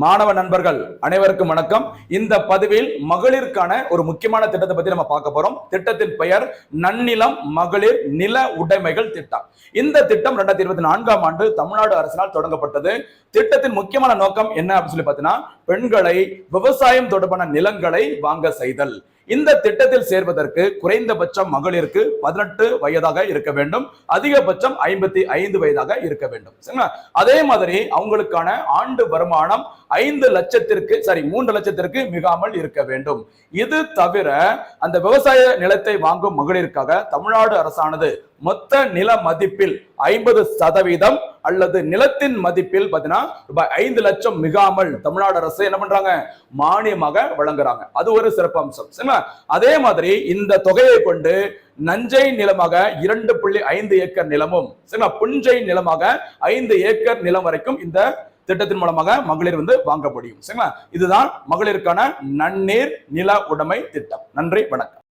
மாணவ நண்பர்கள் அனைவருக்கும் வணக்கம். இந்த பதிவில் மகளிருக்கான ஒரு முக்கியமான திட்டத்தை பத்தி நம்ம பார்க்க போறோம். திட்டத்தின் பெயர் நன்னிலம் மகளிர் நில உடைமைகள் திட்டம். இந்த திட்டம் ரெண்டாயிரத்தி இருபத்தி நான்காம் ஆண்டு தமிழ்நாடு அரசினால் தொடங்கப்பட்டது. திட்டத்தின் முக்கியமான நோக்கம் என்ன அப்படின்னு சொல்லி பார்த்தீங்கன்னா பெண்களை விவசாயம் தொடர்பான நிலங்களை வாங்க செய்தல். இந்த திட்டத்தில் சேர்வதற்கு குறைந்தபட்சம் மகளிருக்கு பதினெட்டு வயதாக இருக்க வேண்டும். அதிகபட்சம் ஐம்பத்தி ஐந்து வயதாக இருக்க வேண்டும். சரிங்களா? அதே மாதிரி அவங்களுக்கான ஆண்டு வருமானம் ஐந்து லட்சத்திற்கு சாரி மூன்று லட்சத்திற்கு மிகாமல் இருக்க வேண்டும். இது தவிர அந்த விவசாய நிலத்தை வாங்கும் மகளிருக்காக தமிழ்நாடு அரசானது மொத்த நில மதிப்பில் ஐம்பது சதவீதம் அல்லது நிலத்தின் மதிப்பில் பார்த்தீங்கன்னா ரூபாய் ஐந்து லட்சம் மிகாமல் தமிழ்நாடு அரசு என்ன பண்றாங்க? மானியமாக வழங்குறாங்க. அது ஒரு சிறப்பு அம்சம். சரிங்களா? அதே மாதிரி இந்த தொகையை கொண்டு நஞ்சை நிலமாக இரண்டு புள்ளி ஐந்து ஏக்கர் நிலமும் சரிங்களா? புஞ்சை நிலமாக ஐந்து ஏக்கர் நிலம் வரைக்கும் இந்த திட்டத்தின் மூலமாக மகளிர் வந்து வாங்க முடியும். சரிங்களா? இதுதான் மகளிருக்கான நன்னீர் நில உடைமை திட்டம். நன்றி வணக்கம்.